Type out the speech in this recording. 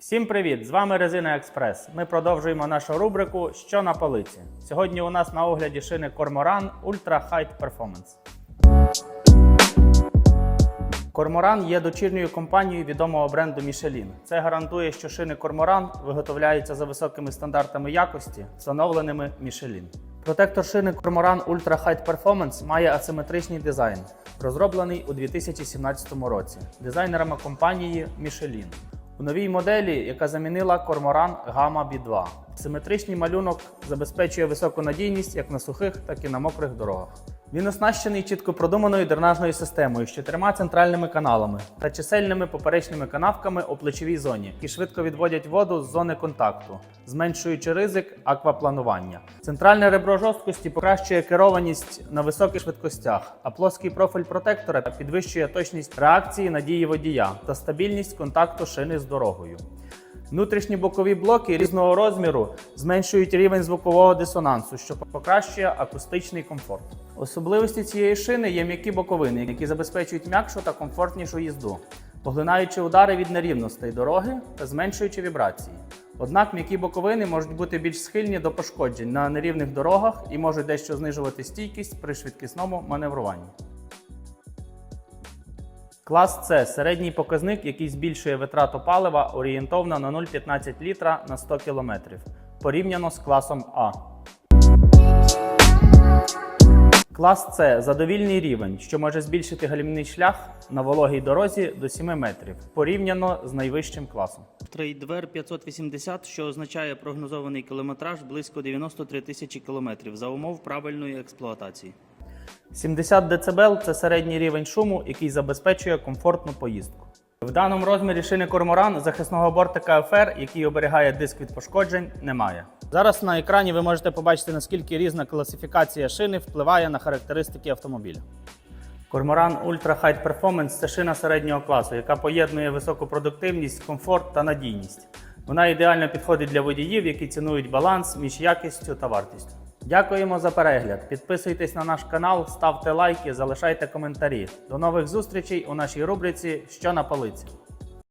Всім привіт! З вами Резина Експрес. Ми продовжуємо нашу рубрику Що на полиці. Сьогодні у нас на огляді шини Cormoran Ultra Height Performance. Cormoran є дочірньою компанією відомого бренду Michelin. Це гарантує, що шини Cormoran виготовляються за високими стандартами якості, встановленими Michelin. Протектор шини Cormoran Ultra Height Performance має асиметричний дизайн, розроблений у 2017 році дизайнерами компанії Michelin. У новій моделі, яка замінила Cormoran Gamma B2. Симетричний малюнок забезпечує високу надійність як на сухих, так і на мокрих дорогах. Він оснащений чітко продуманою дренажною системою з чотирма центральними каналами та чисельними поперечними канавками у плечовій зоні, які швидко відводять воду з зони контакту, зменшуючи ризик аквапланування. Центральне ребро жорсткості покращує керованість на високих швидкостях, а плоский профіль протектора підвищує точність реакції на дії водія та стабільність контакту шини з дорогою. Внутрішні бокові блоки різного розміру зменшують рівень звукового дисонансу, що покращує акустичний комфорт. Особливості цієї шини є м'які боковини, які забезпечують м'якшу та комфортнішу їзду, поглинаючи удари від нерівностей дороги та зменшуючи вібрації. Однак м'які боковини можуть бути більш схильні до пошкоджень на нерівних дорогах і можуть дещо знижувати стійкість при швидкісному маневруванні. Клас С середній показник, який збільшує витрату палива орієнтовно на 0,15 літра на 100 км, порівняно з класом А. Клас С задовільний рівень, що може збільшити гальмівний шлях на вологій дорозі до 7 метрів, порівняно з найвищим класом. Трейдвер 580, що означає прогнозований кілометраж близько 93 тисячі кілометрів за умов правильної експлуатації. 70 дБ – це середній рівень шуму, який забезпечує комфортну поїздку. В даному розмірі шини Корморан захисного бортика FR, який оберігає диск від пошкоджень, немає. Зараз на екрані ви можете побачити, наскільки різна класифікація шини впливає на характеристики автомобіля. Корморан Ultra High Performance це шина середнього класу, яка поєднує високу продуктивність, комфорт та надійність. Вона ідеально підходить для водіїв, які цінують баланс між якістю та вартістю. Дякуємо за перегляд. Підписуйтесь на наш канал, ставте лайки, залишайте коментарі. До нових зустрічей у нашій рубриці Що на полиці.